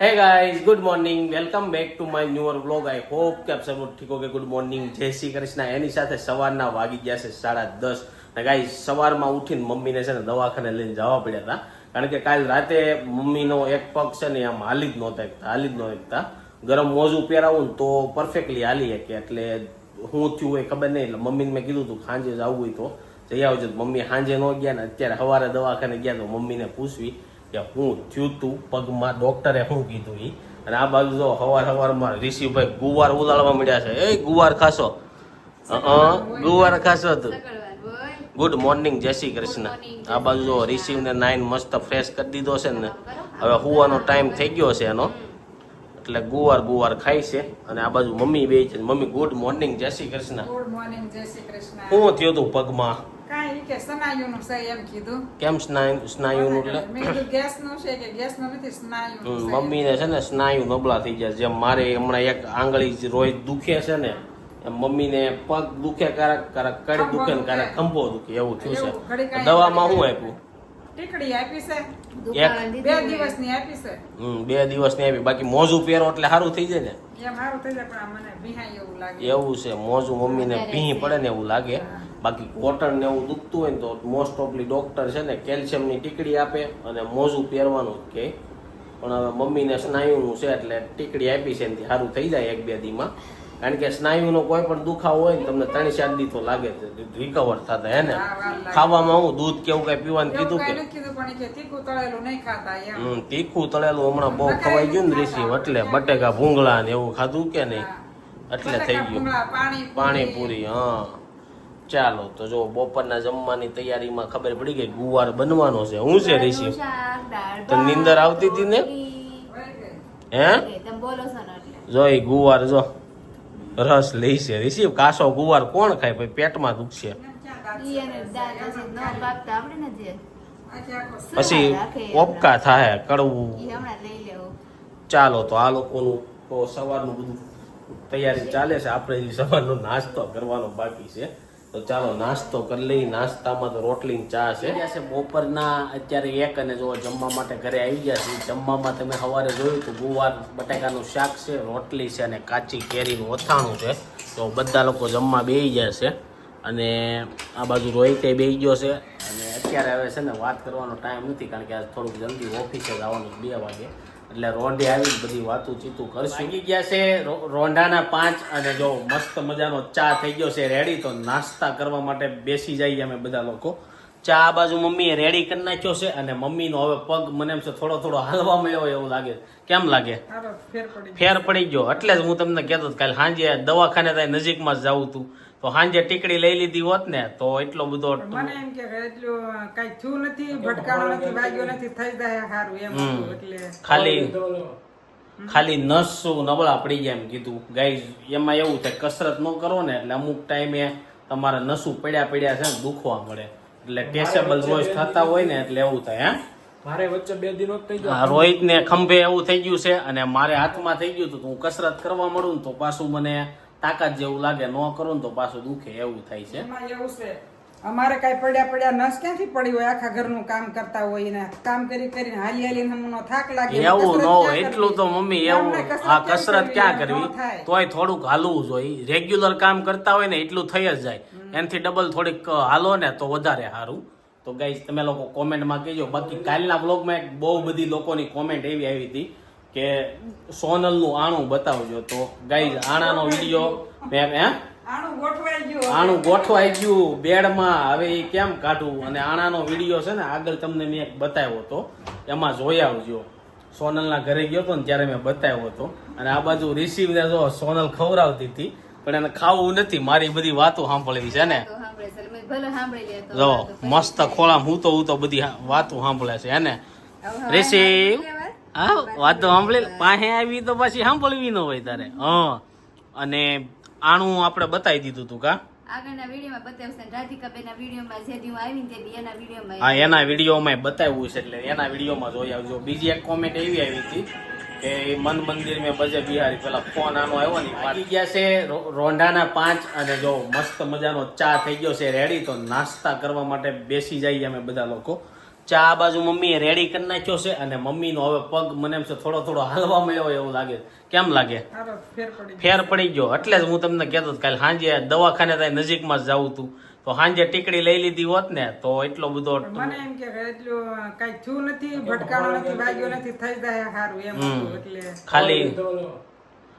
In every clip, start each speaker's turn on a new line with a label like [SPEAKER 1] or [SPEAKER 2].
[SPEAKER 1] Hey guys good morning welcome back to my newer vlog I hope કે આપ સૌ ઠીક કે ગુડ મોર્નિંગ જય શ્રી કૃષ્ણ એની સાથે સવારના વાગી ગયા છે સાડા દસ ને ગાઈઝ સવારમાં ઉઠીને મમ્મીને છે ને દવાખાને લઈને જવા પડ્યા હતા કારણ કે કાલ રાતે મમ્મીનો એક પગ છે ને આમ હાલી જ નહોતા એકતા હાલી જ નહોતા ગરમ મોજું પહેરાવું ને તો પરફેક્ટલી હાલી શકે એટલે હું થયું હોય ખબર નહીં એટલે મમ્મીને મેં કીધું હતું સાંજે આવવું હોય તો જઈ આવજો મમ્મી સાંજે ન ગયા ને અત્યારે સવારે દવાખાને ગયા તો મમ્મીને પૂછવી કે હું થયું તું પગમાં ડોક્ટરે શું કીધું એ અને આ બાજુ જો હવાર હવારમાં ઋષિભાઈ ગુવાર ઉલાળવા મળ્યા છે. એ ગુવાર ખાશો. અ ગુવાર ખાશો તું. ગુડ મોર્નિંગ જય શ્રી કૃષ્ણ. આ બાજુ જો ઋષિને નાઈન મસ્ત ફ્રેશ કરી દીધો છે ને. હવે હુવાનો ટાઈમ થઈ ગયો છે એનો. એટલે ગુવાર ગુવાર ખાય છે. અને આ બાજુ મમ્મી બે છે. મમ્મી ગુડ મોર્નિંગ જય શ્રી કૃષ્ણ.
[SPEAKER 2] ગુડ મોર્નિંગ જય શ્રી કૃષ્ણ.
[SPEAKER 1] શું થયું તું પગમાં?
[SPEAKER 2] કાંઈ કે સ્નાયુનું છે એમ કીધું.
[SPEAKER 1] કેમ સ્નાયુ સ્નાયુનું એટલે?
[SPEAKER 2] મેં કીધું ગેસનું છે કે ગેસનું નથી સ્નાયુનું
[SPEAKER 1] મમ્મીને છે ને સ્નાયુ નબળા થઈ ગયા જેમ મારે હમણાં એક આંગળી રોજ દુખે છે ને એમ મમ્મીને પગ દુખે ક્યારેક ક્યારેક કડી દુખે ને
[SPEAKER 2] દુખે.
[SPEAKER 1] ક્યારેક ખંભો દુખે એવું થયું છે. દવામાં શું આપ્યું?
[SPEAKER 2] ટીકડી આપી છે. બે દિવસની આપી છે.
[SPEAKER 1] હમ, બે દિવસની આપી. બાકી મોજું પહેરો એટલે સારું થઈ જાય ને.
[SPEAKER 2] એમ સારું થઈ જાય પણ મને વિહાય એવું લાગે.
[SPEAKER 1] એવું છે મોજું મમ્મીને ભીં પડે ને એવું લાગે. બાકી કોટન ને એવું દુખતું હોય ને તો મોસ્ટ ઓફલી ડૉક્ટર છે ને કેલ્શિયમની ટીકડી આપે અને મોજું પહેરવાનું જ કહે પણ હવે મમ્મીને સ્નાયુનું છે એટલે ટીકડી આપી છે એનાથી સારું થઈ જાય એક બે દીમાં. કારણ કે સ્નાયુનો કોઈ પણ દુખાવો હોય ને તમને ત્રણ ચાર દી તો લાગે છે રિકવર થતા હે ને. ખાવામાં હું દૂધ કેવું કઈ પીવાનું કીધું કે?
[SPEAKER 2] કીધું કે તીખું તળેલું
[SPEAKER 1] હમણાં બહુ ખવાઈ ગયું ને રીસી એટલે બટેકા ભૂંગળા ને એવું ખાધું કે નહીં? એટલે થઈ ગયું.
[SPEAKER 2] પાણીપુરી
[SPEAKER 1] હા. ચાલો તો જો બપોરના જમવાની તૈયારીમાં ખબર પડી ગઈ ગુવાર બનવાનો છે. હું છે ઋષિ? તો નીંદર આવતી હતી ને? હે? જો એ ગુવાર જો. રસ લઈ છે. ઋષિ કાસો ગુવાર કોણ ખાય? ભાઈ પેટમાં દુખશે. પછી ઓપકા થાય કડવું. ચાલો તો આ લોકોનું સવારનું બધું તૈયારી ચાલે છે. આપણે સવારનો નાસ્તો કરવાનો બાકી છે. તો ચાલો, નાસ્તો કરી લઈ, નાસ્તામાં તો રોટલી ચા છે. છે, બપોરના અત્યારે એક અને જો જમવા માટે ઘરે આવી ગયા છે જમવામાં તમે સવારે જોયું તો ગુવાર, બટાકાનું શાક છે, રોટલી છે અને કાચી કેરીનું ઓથાણું છે. તો બધા લોકો જમવા બેસી ગયા છે અને આ બાજુ રોહિતે બેસી ગયો છે. અને અત્યારે હવે છે ને વાત કરવાનો ટાઈમ નથી, કારણ કે આજ થોડુંક જલ્દી ઓફિસે જવાનું બે વાગે. એટલે રોંઢે આવી બધી વાતું ચીતું કરશું. ગયા છે રોંઢાના પાંચ અને જો મસ્ત મજાનો ચા થઈ ગયો છે રેડી તો નાસ્તા કરવા માટે બેસી જઈએ અમે બધા લોકો. ચા આ બાજુ મમ્મીએ રેડી કરી નાખ્યો છે અને મમ્મીનો હવે પગ મને એમ છે થોડો થોડો હાલવા મળ્યો હોય એવું લાગે. કેમ લાગે?
[SPEAKER 2] ફેર પડી
[SPEAKER 1] ગયો. એટલે જ હું તમને કહેતો હતો કાલે સાંજે દવાખાને ત્યાં નજીકમાં જ જવું હતું તો સાંજે ટીકડી લઈ લીધી હોત ને તો એટલો બધો
[SPEAKER 2] મને એમ કે એટલું કઈ થયું નથી ભટકાણો નથી વાગ્યો નથી થઈ જાય સારું એમ એટલે
[SPEAKER 1] ખાલી ખાલી નસું નબળા પડી જાય એમ કીધું. ગાઈઝ એમાં એવું થાય કસરત ન કરો ને એટલે અમુક ટાઈમે તમારા નસું પડ્યા પડ્યા છે ને દુખવા મળે. એટલે ટેસેબલ રોજ થતા હોય ને એટલે એવું થાય હે?
[SPEAKER 3] મારે વચ્ચે બે દિનો થઈ
[SPEAKER 1] ગયો. રોહિત ને ખંભે એવું થઈ ગયું છે અને મારે હાથમાં થઈ ગયું હતું તો હું કસરત કરવા મળું ને તો પાછું મને તાકાત જેવું લાગે ન કરો ને તો પાછું દુખે એવું થાય છે.
[SPEAKER 2] એમાં એવું છે. અમારે કઈ પડ્યા પડ્યા નસ ક્યાંથી પડી હોય? આખા ઘરનું કામ કરતા હોય ને કામ કરી કરીને હાલી હાલીને હમણાં થાક લાગે
[SPEAKER 1] એવું ન હોય એટલું તો? મમ્મી એવું આ કસરત ક્યાં કરવી? તોય થોડુંક હાલવું જોઈએ. રેગ્યુલર કામ કરતા હોય ને એટલું થઈ જ જાય. એનાથી ડબલ થોડીક હાલો ને તો વધારે સારું. તો ગાઈઝ તમે લોકો કોમેન્ટમાં કહેજો. બાકી કાલના બ્લોગમાં બહુ બધી લોકોની કોમેન્ટ એવી આવી હતી. કે સોનલનું આણું બતાવજો તો. ગાઈઝ આણાનો વીડિયો મેં હે?
[SPEAKER 2] આણું ગોઠવાઈ ગયું
[SPEAKER 1] આણું ગોઠવાઈ ગયું બેડમાં. હવે એ કેમ કાઢવું અને આણાનો વીડિયો છે ને આગળ તમને મેં એક બતાવ્યો હતો. એમાં જોઈ આવજો. સોનલના ઘરે ગયો હતો ને ત્યારે મેં બતાવ્યો હતો. અને આ બાજુ રિસીવ ને જો સોનલ ખવડાવતી હતી પણ એને ખાવું નથી. મારી બધી વાતો સાંભળવી છે ને. જો મસ્ત ખોળામ હું તો હું તો બધી વાતો સાંભળે છે હે ને? રિસીવ હા વાતો સાંભળી પાસે આવી તો પછી સાંભળવી ન હોય તારે. હા. અને આણું આપણે બતાવી દીધું તું કા?
[SPEAKER 4] આગળના વિડીયોમાં બતાવશે રાધિકાબેનના વિડીયોમાં જે દી હું તે એના વિડીયોમાં
[SPEAKER 1] હા એના વિડીયોમાં બતાવ્યું છે એટલે એના વિડીયોમાં જોઈ આવજો. બીજી એક કોમેન્ટ એવી આવી હતી કે મન મંદિર મેં બજે બિહારી. પેલા ફોન આનો આવ્યો ને ગયા છે રોંઢાના પાંચ અને જો મસ્ત મજાનો ચા થઈ ગયો છે રેડી તો નાસ્તા કરવા માટે બેસી જઈએ અમે બધા લોકો. ચા આ બાજુ મમ્મીએ રેડી કરી નાખ્યો છે અને મમ્મીનો હવે પગ મને એમ છે થોડો થોડો હાલવા મળ્યો એવું લાગે. કેમ લાગે?
[SPEAKER 2] ફેર પડી
[SPEAKER 1] ગયો. એટલે જ હું તમને કહેતો કાલે સાંજે દવાખાને ત્યાં નજીકમાં જ જવું હતું તો સાંજે ટીકડી લઈ લીધી હોત ને તો એટલો બધો
[SPEAKER 2] મને એમ કે એટલું કઈ થયું નથી ભટકાણો નથી વાગ્યો નથી થઈ જાય સારું એમ
[SPEAKER 1] હમ.
[SPEAKER 2] એટલે.
[SPEAKER 1] ખાલી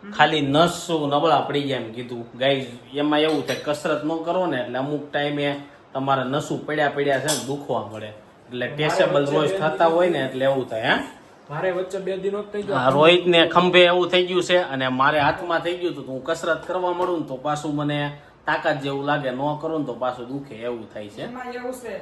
[SPEAKER 1] ખાલી નસ શું નબળા પડી જાય એમ કીધું. ગાય એમાં એવું થાય કસરત ન કરો ને એટલે અમુક ટાઈમે તમારા નસું પડ્યા પડ્યા છે ને દુખવા મળે. એટલે ટેસેબલ રોજ થતા હોય ને એટલે એવું થાય હે?
[SPEAKER 3] મારે વચ્ચે બે દિનો થઈ થઈ
[SPEAKER 1] રોહિત ને ખંભે એવું થઈ ગયું છે અને મારે હાથમાં થઈ ગયું હતું તો હું કસરત કરવા મળું ને તો પાછું મને તાકાત જેવું લાગે ન કરું ને તો પાછું દુખે એવું થાય છે.
[SPEAKER 2] એવું છે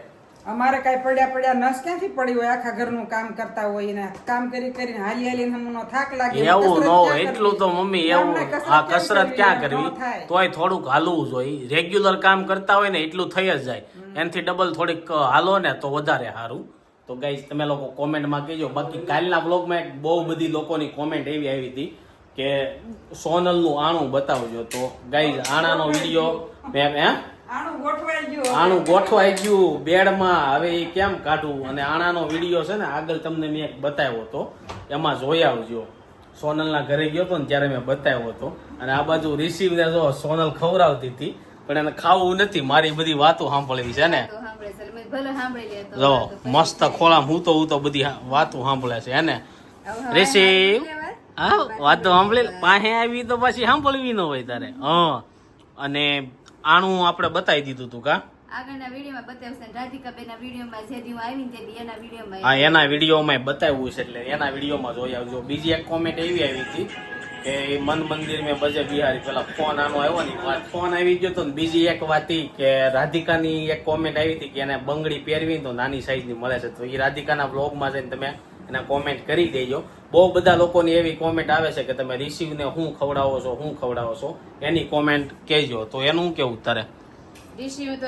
[SPEAKER 2] અમારે કઈ પડ્યા પડ્યા નસ ક્યાંથી પડી હોય? આખા ઘરનું કામ કરતા હોય ને કામ કરી કરીને હાલી હાલીને હમણાં થાક લાગે
[SPEAKER 1] એવું ન હોય એટલું તો મમ્મી એવું
[SPEAKER 2] એમને કસરત
[SPEAKER 1] આ
[SPEAKER 2] ક્યાં
[SPEAKER 1] કસરત ક્યાં
[SPEAKER 2] કરવી?
[SPEAKER 1] તોય થોડુંક હાલવું જોઈએ. રેગ્યુલર કામ કરતા હોય ને એટલું થઈ જ જાય. એનાથી ડબલ થોડીક હાલો ને તો વધારે સારું તો ગાઈઝ તમે લોકો કોમેન્ટમાં કહેજો. બાકી કાલના બ્લોગમાં એક બહુ બધી લોકોની કોમેન્ટ એવી આવી હતી કે સોનલનું આણું બતાવજો. તો ગાઈઝ આણાનો વીડિયો મેં હે? આણું ગોઠવાઈ ગયું બેડમાં. હવે એ કેમ કાઢવું? અને આણાનો વીડિયો છે ને આગળ તમને મેં એક બતાવ્યો હતો. એમાં જોઈ આવજો. સોનલના ઘરે ગયો હતો ને ત્યારે મેં બતાવ્યો હતો. અને આ બાજુ રિસીવને જો સોનલ ખવડાવતી હતી. પણ એને ખાવું નથી મારી બધી વાતો સાંભળવી છે ને. જો મસ્ત ખોળામ હું તો હું તો બધી વાતો સાંભળે છે એને
[SPEAKER 4] વાત.
[SPEAKER 1] હા વાતો સાંભળે. પાસે આવી તો પછી સાંભળવી ન હોય તારે. હા. અને આણું આપણે બતાવી દીધું તું કા?
[SPEAKER 4] આગળના વિડીયોમાં બતાવશે રાધિકાબેનના વિડીયોમાં જે દી આવી ને તે એના વિડીયોમાં
[SPEAKER 1] હા એના વિડીયોમાં બતાવ્યું છે એટલે એના વિડીયોમાં જોઈ આવજો. બીજી એક કોમેન્ટ એવી આવી હતી. કે એ મન મંદિર મેં બજે બિહારી પેલા ફોન આનો આવ્યો ને વાત ફોન આવી ગયો તો બીજી એક વાત કે રાધિકાની એક કોમેન્ટ આવી હતી કે એને બંગડી પહેરવી તો નાની સાઈઝની મળે છે. તો એ રાધિકાના બ્લોગમાં જઈને તમે એના કોમેન્ટ કરી દેજો. બહુ બધા લોકોની એવી કોમેન્ટ આવે છે કે તમે રિસીવને હું ખવડાવો છો હું ખવડાવો છો એની કોમેન્ટ કહેજો. તો એનું કેવું તારે?
[SPEAKER 4] રિસીવ તો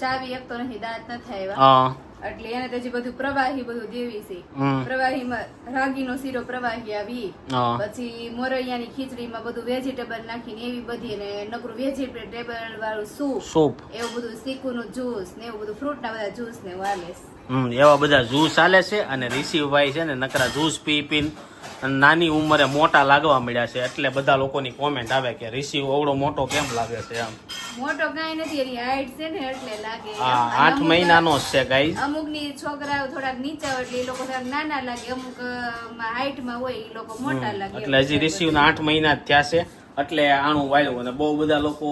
[SPEAKER 4] ચાવી એક તો નથી દાંત ન થાય
[SPEAKER 1] હા.
[SPEAKER 4] એટલે એને તો હજી બધું પ્રવાહી બધું દેવી છે
[SPEAKER 1] હમ.
[SPEAKER 4] પ્રવાહીમાં રાગીનો શીરો પ્રવાહી આવી. પછી મોરૈયાની ખીચડીમાં બધું વેજીટેબલ નાખીને એવી બધી ને નકરું વેજીટેબલ વાળું સૂપ
[SPEAKER 1] સૂપ
[SPEAKER 4] એવું બધું સીકુનું જ્યુસ ને એવું બધું ફ્રૂટના બધા જ્યુસ ને છે.
[SPEAKER 1] હમ એવા બધા જૂ ચાલે છે અને ઋષિભાઈ છે ને નકરા જૂસ પી પીને અને નાની ઉંમરે મોટા લાગવા મળ્યા છે. એટલે બધા લોકોની કોમેન્ટ આવે કે રિસીવ ઓવડો મોટો કેમ લાગે છે આમ
[SPEAKER 4] મોટો કાઈ નથી એની હાઈટ છે ને એટલે લાગે.
[SPEAKER 1] આ આઠ મહિનાનો જ છે ગાઈઝ
[SPEAKER 4] અમુકની છોકરાઓ થોડાક નીચા હોય એટલે એ લોકો થોડાક નાના લાગે. અમુક હાઈટમાં હોય એ લોકો મોટા લાગે.
[SPEAKER 1] એટલે હજી રિસીવના આઠ મહિના થયા છે. એટલે આણું વાળ્યું અને બહુ બધા લોકો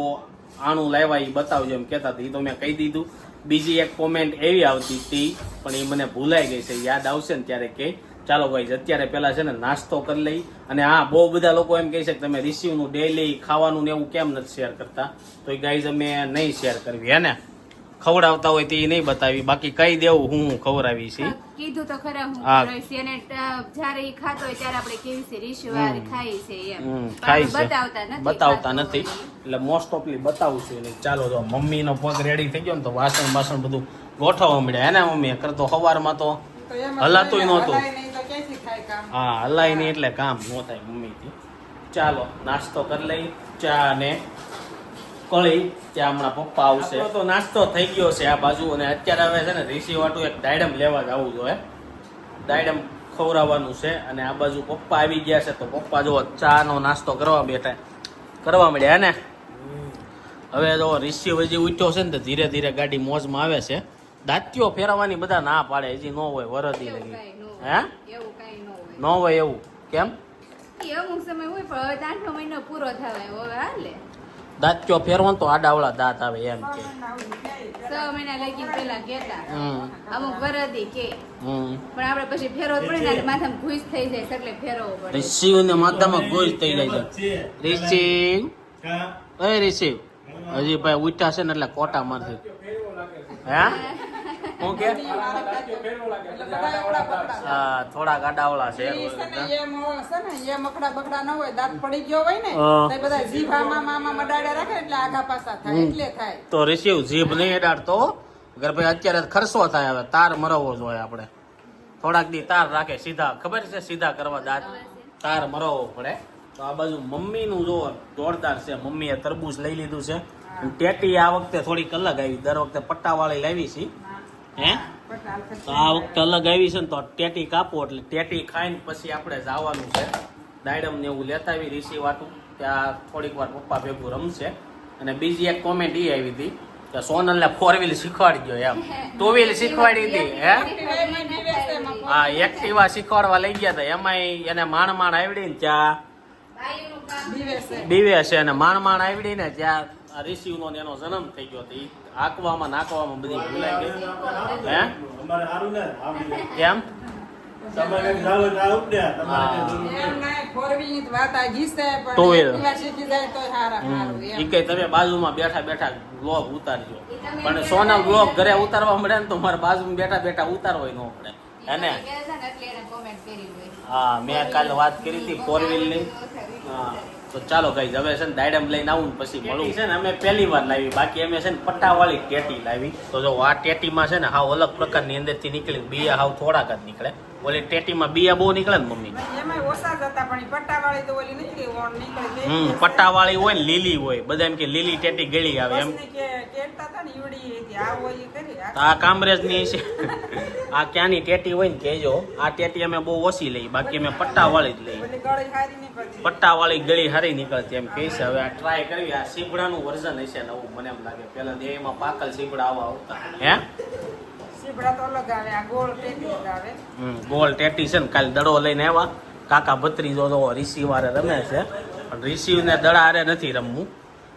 [SPEAKER 1] આણું લાવ્યા એ બતાવજો એમ કહેતા હતા. એ તો મેં કહી દીધું. બીજી એક કોમેન્ટ એવી આવતી હતી, પણ એ મને ભૂલાઈ ગઈ છે, યાદ આવશે ને ત્યારે કે, ચાલો ભાઈ અત્યારે પેલા છે ને નાસ્તો કરી લઈ. અને હા, બહુ બધા લોકો એમ કહે છે કે તમે રિસીવનું ડેલી ખાવાનું ને એવું કેમ નથી શેર કરતા? તો એ ગાઈઝ અમે નહીં શેર કરવી, હે ને? ખવડાવતા હોય તે નહીં બતાવી. બાકી કઈ દેવું હું ખવડાવી છે?
[SPEAKER 4] કીધું તો ખરા હું. એને જ્યારે ઈ ખાતો હોય ત્યારે આપણે કેવી છે રીશવાર ખાઈ છે એમ. બતાવતા નથી
[SPEAKER 1] બતાવતા નથી. એટલે મોસ્ટ ઓફલી બતાવું છું એટલે ચાલો જો મમ્મીનો પગ રેડી થઈ ગયો ને તો વાસણ બાસણ બધું ગોઠવવા મળ્યા એના મમ્મી? કરતો સવારમાં તો
[SPEAKER 2] હલાતું
[SPEAKER 1] નહોતું.
[SPEAKER 2] હલાય નહીં તો ક્યાંથી થાય કામ?
[SPEAKER 1] હા હલાય નહીં એટલે કામ ન થાય મમ્મીથી. ચાલો નાસ્તો કરી લઈ. ચા ને કળી ત્યાં હમણાં પપ્પા આવશે. તો નાસ્તો થઈ ગયો છે આ બાજુ અને અત્યારે હવે છે ને રીસી વાટું એક ડાયડમ લેવા જવું જોઈએ ડાયડમ ખવડાવવાનું છે અને આ બાજુ પપ્પા આવી ગયા છે તો પપ્પા જો ચા નો નાસ્તો કરવા બેઠા. કરવા મળ્યા હે ને? હવે જો રીસી હજી ઉઠ્યો છે ને તો ધીરે ધીરે ગાડી મોજમાં આવે છે. દાંતીઓ ફેરવવાની બધા ના પાડે હજી ન હોય વરદી
[SPEAKER 4] એવું
[SPEAKER 1] લગી. હે?
[SPEAKER 4] હોય. ન હોય.
[SPEAKER 1] એવું. કેમ?
[SPEAKER 4] અમુક સમય હોય પણ આઠમો મહિનો પૂરો થવાય હવે હાલે.
[SPEAKER 1] દાંતીઓ ફેરવો ને તો આડાવળા દાંત આવે એમ કે.
[SPEAKER 4] છ મહિના લગી પેલા કેતા
[SPEAKER 1] હમ.
[SPEAKER 4] અમુક વરદી કે.
[SPEAKER 1] હમ.
[SPEAKER 4] પણ આપણે પછી ફેરવો પડે ને એટલે માથામાં ઘૂસ થઈ જાય એટલે ફેરવવો પડે.
[SPEAKER 1] રિસીવ ને માથામાં ગોજ થઈ જાય છે. રિસીવ એ રિસીવ હજી ભાઈ ઉઠ્યા છે ને એટલે કોટા મારશે. હે? હું કે. હા થોડા ગાડાવડા છે
[SPEAKER 2] એ મકડા બકડા ન હોય દાંત પડી ગયો હોય ને. તો બધા જીભામાં મામા મડાડ્યા રાખે એટલે આઘા પાસા થાય એટલે થાય.
[SPEAKER 1] તો રિસીવ જીભ નહીં અડાડતો ભાઈ અત્યારે ખર્ચો થાય હવે તાર મરવો જોઈએ આપણે. થોડાક દી તાર રાખે સીધા. ખબર છે સીધા કરવા દાંત? તાર મરવવો પડે. તો આ બાજુ મમ્મીનું જો જોરદાર છે. મમ્મીએ તરબૂચ લઈ લીધું છે. ટેટી આ વખતે થોડીક અલગ આવી. દર વખતે પટ્ટાવાળી લાવી છે. હે? તો આ વખતે અલગ આવી છે ને તો ટેટી કાપો એટલે ટેટી ખાઈને પછી આપણે જવાનું છે. દાડમ ને એવું લેતા આવી રિસીવ વાટું ત્યાં થોડીક વાર પપ્પા ભેગું રમશે. અને બીજી એક કોમેન્ટ એ આવી હતી કે સોનલને ફોર વ્હીલ શીખવાડજો એમ. ટુ વ્હીલ શીખવાડી હતી હે? હા એક્ટિવા શીખવાડવા લઈ ગયા હતા એમાંય એને માણ માણ આવડી ને ત્યાં છે. અને માણ માણ આવડી ને ત્યાં ઋષિનો એનો જન્મ થઈ ગયો હતો આંકવામાં નાખવામાં બધી ભૂલાઈ ગઈ. હે?
[SPEAKER 5] અમારે સારું ને
[SPEAKER 1] કેમ? તમે બાજુમાં બેઠા બેઠા બ્લોગ ઉતારજો. પણ સોના બ્લોગ ઘરે ઉતારવા મળે ને તો મારે બાજુમાં બેઠા બેઠા ઉતારવો ન પડે. અને. હા મેં કાલે વાત કરી હતી ફોર વ્હીલની. હા. તો ચાલો કઈ હવે છે ને દાડમ લઈને આવું પછી મળું. છે ને અમે પહેલી વાર લાવી. બાકી અમે છે ને પટ્ટાવાળી ટેટી લાવી. તો જો આ ટેટીમાં છે ને હાવ અલગ પ્રકારની અંદરથી નીકળી બિયા હાવ થોડાક જ નીકળે. ઓલી ટેટીમાં બિયા બહુ નીકળે ને મમ્મી. હમ
[SPEAKER 2] દિવસે
[SPEAKER 1] પટ્ટાવાળી હોય ને લીલી હોય બધા એમ કે લીલી ટેટી ગળી આવે એમ.
[SPEAKER 2] આ
[SPEAKER 1] કામરેજની છે. આ ક્યાંની ટેટી હોય ને કહેજો. આ ટેટી અમે બહુ ઓછી લઈ બાકી અમે પટ્ટાવાળી જ લઈ.
[SPEAKER 2] પટ્ટા વાળી
[SPEAKER 1] પટ્ટાવાળી ગળી હારી નીકળતી એમ કહે છે. હવે આ ટ્રાય કરવી આ સીબડાનું વર્ઝન હશે નવું મને એમ લાગે. પેલા દેહમાં પાકલ સીબડા આવા આવતા. હે?
[SPEAKER 2] સીબડા તો
[SPEAKER 1] હમ, ગોળ ટેટી કાલે દડો લઈને આવ્યા કાકા ભત્રીજો તો રિસીવ વારે રમે છે. પણ રિસીવ ને દડા હારે નથી રમવું.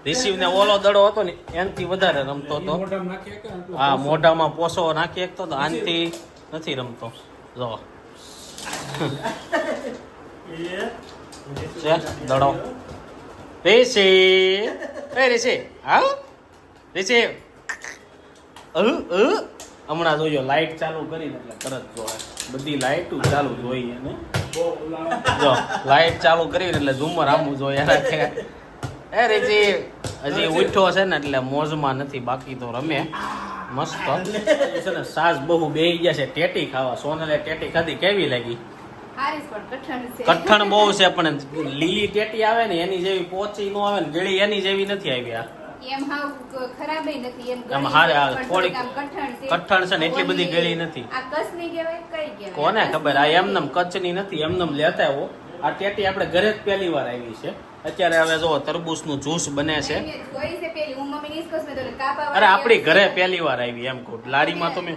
[SPEAKER 1] રિસીવ ને ઓલો દડો હતો ને એનથી વધારે રમતો હતો હા મોઢામાં પોસો નાખી એકતો તો આનથી નથી રમતો. જો. છે દડો. રિસી એ રિસી હા? રિસી અ અ હમણાં જોજો લાઈટ ચાલુ કરીને એટલે તરત જોવે બધી લાઈટો ચાલુ જોઈએ ને જો લાઈટ ચાલુ કરીને એટલે ઝુમર આમું જોઈએ એના એ રીજી હજી ઉઠ્યો છે ને એટલે મોજમાં નથી બાકી તો રમે. મસ્ત. છે ને સાસ બહુ બેહી ગયા છે ટેટી ખાવા. સોનલે ટેટી ખાધી કેવી લાગી.
[SPEAKER 4] કઠણ
[SPEAKER 1] બહુ છે પણ લીલી ટેટી આવે ને એની જેવી પોચી નો આવે ને ગળી એની જેવી નથી આવી આ.
[SPEAKER 4] એમ હાવ ક- નથી. એમ
[SPEAKER 1] આમ હારે
[SPEAKER 4] છે,
[SPEAKER 1] થોડીક
[SPEAKER 4] કઠણ છે.
[SPEAKER 1] ને એટલી બધી ગળી નથી.
[SPEAKER 4] આ કસની કહેવાય કઈ કહેવાય?
[SPEAKER 1] કોને ખબર? આ એમનેમ કચ્છની નથી એમનેમ લેતા આવો. આ ટેટી આપણે ઘરે જ પહેલી વાર આવી છે. અત્યારે હવે જો તરબૂચનું જ્યુસ બને છે. અરે આપણી ઘરે. પહેલી વાર આવી એમ કહું. લારીમાં તો મેં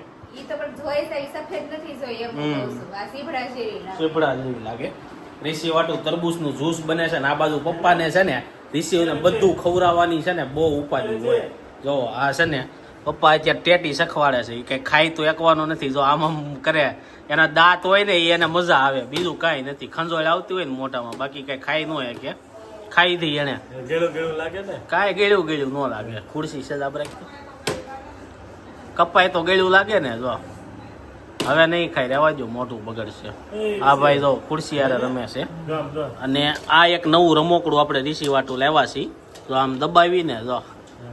[SPEAKER 4] સીભડા જેવી
[SPEAKER 1] લાગે. રીસી વાટું તરબૂચનું જ્યુસ બને છે ને આ બાજુ પપ્પાને છે ને ઋષિઓને બધું ખવડાવવાની છે ને બહુ ઉપાધિ હોય. જો આ છે ને પપ્પા અત્યારે ટેટી સખવાડે છે. એ કઈ ખાઈ તો એકવાનો નથી. જો આમ આમ કરે. એના દાંત હોય ને એને મજા આવે. બીજું કાંઈ નથી. ખંજોળ આવતી હોય ને મોટામાં બાકી કઈ ખાઈ ન હોય કે. ખાઈ દઈ એને. કાંઈ ગેળ્યું ગેળ્યું ન લાગે. ખુરશી છે બ્રેક કપાય તો ગેળ્યું લાગે ને જો. હવે નહીં ખાઈ રહેવા જો મોઢું બગડશે. આ ભાઈ જો ખુરશી યારે રમે છે. અને આ એક નવું રમોકડું આપણે રીસી વાટું લેવા છીએ. તો આમ દબાવીને જો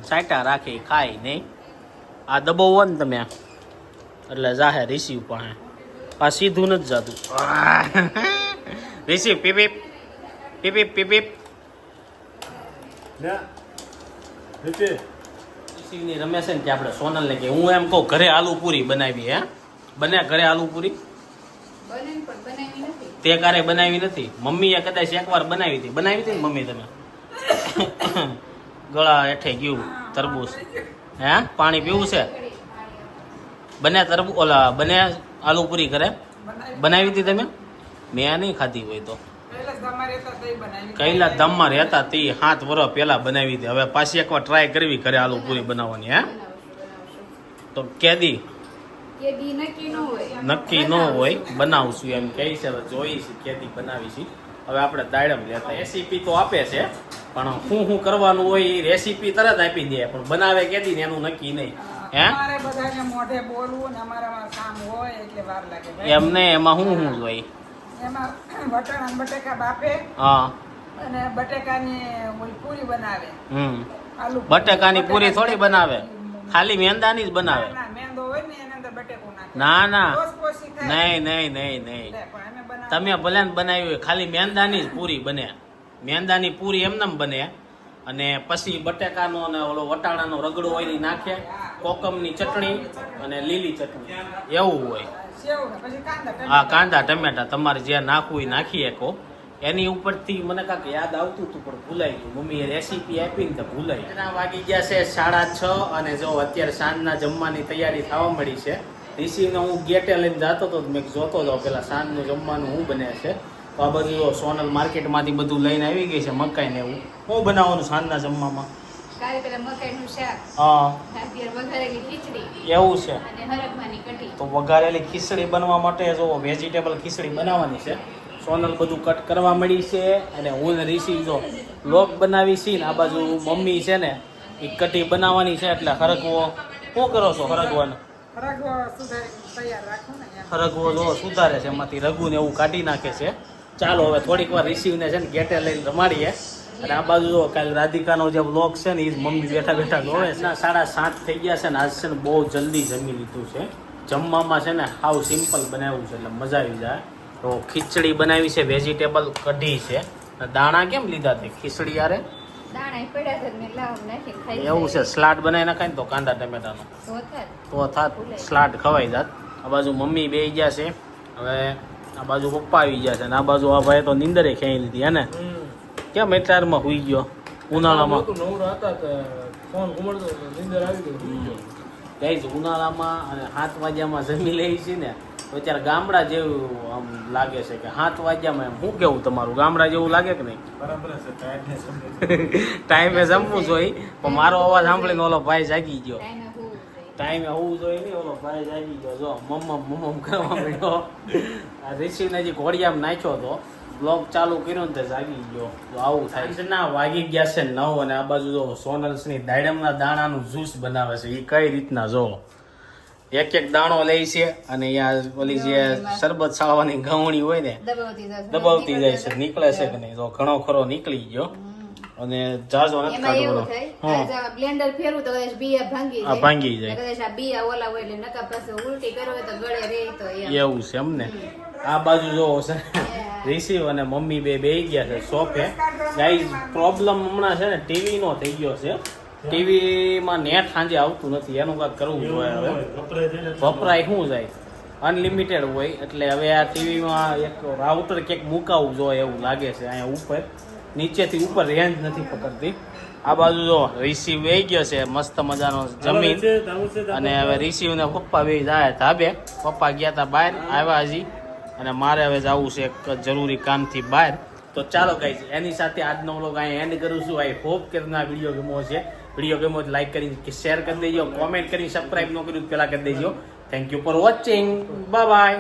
[SPEAKER 1] સાટા રાખી ખાય નહીં. આ દબાવો ને તમે. એટલે જાહે રિસીવ પણ આ સીધું નથી જતું. રિસીવ પીપીપ પીપીપ પીપીપ
[SPEAKER 5] ને
[SPEAKER 1] રમે છે ને કે આપણે સોનલ ને કે હું એમ કહું ઘરે આલુ પૂરી બનાવી હે. બને ઘરે આલુ પૂરી?
[SPEAKER 4] બને ને પણ બનાવી નથી.
[SPEAKER 1] તે કારે બનાવી નથી? મમ્મીએ કદાચ એકવાર બનાવી હતી. બનાવી હતી ને મમ્મી તમે? ગળા હેઠે ગયું તરબૂચ. હે? પાણી પીવું છે? બને તરબૂ ઓલા બને આલુ પૂરી કરે
[SPEAKER 2] બનાવી
[SPEAKER 1] હતી તમે? મેં નહીં ખાધી હોય તો. કૈલા ધામમાં રહેતા તે સાત વર્ષ પહેલા બનાવી હતી. હવે પાછી એકવાર ટ્રાય કરવી ઘરે આલુ પૂરી બનાવવાની હે? તો કેદી
[SPEAKER 4] નક્કી ન હોય.
[SPEAKER 1] બનાવશું એમ કહે છે. હવે જોઈશું કેદી બનાવીશું હવે આપણે દાડમ લેતા રેસીપી તો આપે છે પણ શું શું કરવાનું હોય એ રેસીપી તરત આપી દે. પણ બનાવે કેદી ને એનું નક્કી નહીં. હે?
[SPEAKER 2] અમારે બધાને મોઢે બોલવું ને અમારામાં કામ હોય એટલે વાર લાગે. ભાઈ.
[SPEAKER 1] એમને એમાં શું શું હોય?
[SPEAKER 2] એમાં વટાણા બટેકા બાફે
[SPEAKER 1] હા.
[SPEAKER 2] અને બટેકાની પૂરી બનાવે.
[SPEAKER 1] હમ. બટેકાની પૂરી થોડી બનાવે. ખાલી મેંદાની જ બનાવે.
[SPEAKER 2] ને ના.
[SPEAKER 1] નહીં નહીં નહીં નહીં. તમે ભલે બનાવ્યું બનાવી હોય ખાલી મેંદાની જ પૂરી બને. મેંદાની પૂરી એમનેમ બને. અને પછી બટેકાનો અને ઓલો વટાણાનો રગડો હોય એ નાખે. કોકમની ચટણી અને લીલી ચટણી. એવું હોય. હા કાંદા ટમેટા. તમારે જે નાખવું એ નાખી શકો. એની ઉપરથી મને કાંક યાદ આવતું હતું પણ ભૂલાઈ ગયું. મમ્મીએ રેસીપી આપી ને તો ભૂલાઈ એના વાગી ગયા છે સાડા છ અને જો અત્યારે સાંજના જમવાની તૈયારી થવા મળી છે રિસીવને હું ગેટે લઈને જતો હતો તો મેં જોતો હતો પેલા સાંજનું જમવાનું હું બને છે. તો આ બધું સોનલ માર્કેટમાંથી બધું લઈને આવી ગઈ છે મકાઈ ને એવું. હું બનાવવાનું સાંજના જમવામાં?
[SPEAKER 4] કાલે પેલા મકાઈનું શાક.
[SPEAKER 1] હા.
[SPEAKER 4] અત્યારે વઘારેલી ખીચડી.
[SPEAKER 1] એવું છે?
[SPEAKER 4] અને હરકવાની કઢી.
[SPEAKER 1] તો વઘારેલી ખીચડી બનવા માટે જો વેજીટેબલ ખીચડી બનાવવાની છે. સોનલ બધું કટ કરવા મળી છે અને હું ને રિશી જો લોક બનાવી છે ને આ બાજુ મમ્મી છે ને એ કટી બનાવવાની છે એટલે હરગવો. શું કરો છો હરગવાનો?
[SPEAKER 2] રગો સુધારી તૈયાર રાખું ને એમ.
[SPEAKER 1] હરગવો જો સુધારે છે એમાંથી રઘુ ને એવું કાઢી નાખે છે. ચાલો હવે થોડીક વાર રિસીવને છે ને ગેટે લઈને રમાડીએ. અને આ બાજુ જો કાલે રાધિકાનો જે બ્લોક છે ને એ જ મમ્મી બેઠા બેઠા જોવે છે. ના સાડા સાત થઈ ગયા છે ને આજ છે ને બહુ જલ્દી જમી લીધું છે. જમવામાં છે ને હાવ સિમ્પલ બનાવ્યું છે એટલે મજા આવી જાય. તો ખીચડી બનાવી છે વેજીટેબલ કઢી છે. દાણા કેમ લીધા તે? ખીચડી યારે?
[SPEAKER 4] દાણા પડ્યા છે મેં લાવ નાખીને ખાઈ
[SPEAKER 1] એવું છે સ્લાડ બનાવી નાખાય ને તો કાંદા ટમેટાનો.
[SPEAKER 4] તો
[SPEAKER 1] તો થાત સ્લાડ ખવાઈ જાત. આ બાજુ મમ્મી બે ગયા છે. હવે આ બાજુ પપ્પા આવી ગયા છે. ને આ બાજુ આ ભાઈ તો નીંદરે ખેંચી લીધી હે ને? કેમ એટલારમાં હુઈ ગયો? ઉનાળામાં. ઉનાળામાં અને સાત વાગ્યામાં જમી લઈ છે ને અત્યારે ગામડા જેવું આમ લાગે છે કે સાત વાગ્યામાં એમ. શું કેવું તમારું? ગામડા જેવું લાગે કે નહીં?
[SPEAKER 5] બરાબર છે
[SPEAKER 1] ટાઈમે જમવું જોઈએ પણ મારો અવાજ સાંભળીને ઓલો ભાઈ જાગી ગયો.
[SPEAKER 4] ટાઈમે હોવું જોઈએ.
[SPEAKER 1] ટાઈમે હોવું જોઈએ નહીં ઓલો ભાઈ જાગી ગયો. જો મમ્મ મમ્મમ કરવા મળ્યો આ રિસીવને હજી ઘોડિયામાં નાખ્યો હતો બ્લોગ ચાલુ કર્યો ને તે જાગી ગયો. તો આવું થાય છે. ના વાગી ગયા છે નવ અને આ બાજુ જો સોનલ્સની દાડમના દાણાનું જ્યુસ બનાવે છે એ કઈ રીતના જો? એક એક દાણો લે છે અને અહીંયા ઓલી જે શરબત છાળવાની ઘઉણી હોય ને
[SPEAKER 4] દબાવતી
[SPEAKER 1] જાય છે. નીકળે છે કે નહીં? જો ઘણો ખરો નીકળી ગયો. અને જાજો નથી
[SPEAKER 4] કાઢવો બ્લેન્ડર ફેરવું તો કદાચ બિયા ભાંગી જાય.
[SPEAKER 1] ભાંગી જાય.
[SPEAKER 4] કદાચ આ બિયા ઓલા હોય એટલે નકા પાસે ઉલટી કરો તો ગળે રે તો
[SPEAKER 1] એવું છે એમને આ બાજુ જોવો છે. રિસીવ અને મમ્મી બે બેહી ગયા છે સોફે ગાઈઝ પ્રોબ્લેમ હમણાં છે ને ટીવી નો થઈ ગયો છે. ટીવીમાં નેટ સાંજે આવતું નથી એનું કાંઈક કરવું જોઈએ હવે.
[SPEAKER 5] વપરાય
[SPEAKER 1] શું જાય? અનલિમિટેડ હોય એટલે હવે આ ટીવીમાં એક રાઉટર ક્યાંક મુકાવવું જોઈએ એવું લાગે છે અહીંયા ઉપર. નીચેથી ઉપર રેન્જ નથી પકડતી. આ બાજુ જો રિસીવ વહી ગયો છે મસ્ત મજાનો જમીન. અને હવે રિસીવ ને પપ્પા બે જાય ધાબે. પપ્પા ગયા હતા બહાર આવ્યા હજી. અને મારે હવે જવું છે એક જરૂરી કામથી બહાર. તો ચાલો ગાઈઝ એની સાથે આજનો વ્લોગ અહીંયા એન્ડ કરું છું. આઈ હોપ કે તમને આ વીડિયો ગમો છે વીડિયો ગમ્યો લાઈક કરી શેર કરી દેજો કોમેન્ટ કરી સબસ્ક્રાઈબ ન કર્યું પેલા કરી દેજો. Thank you for watching bye bye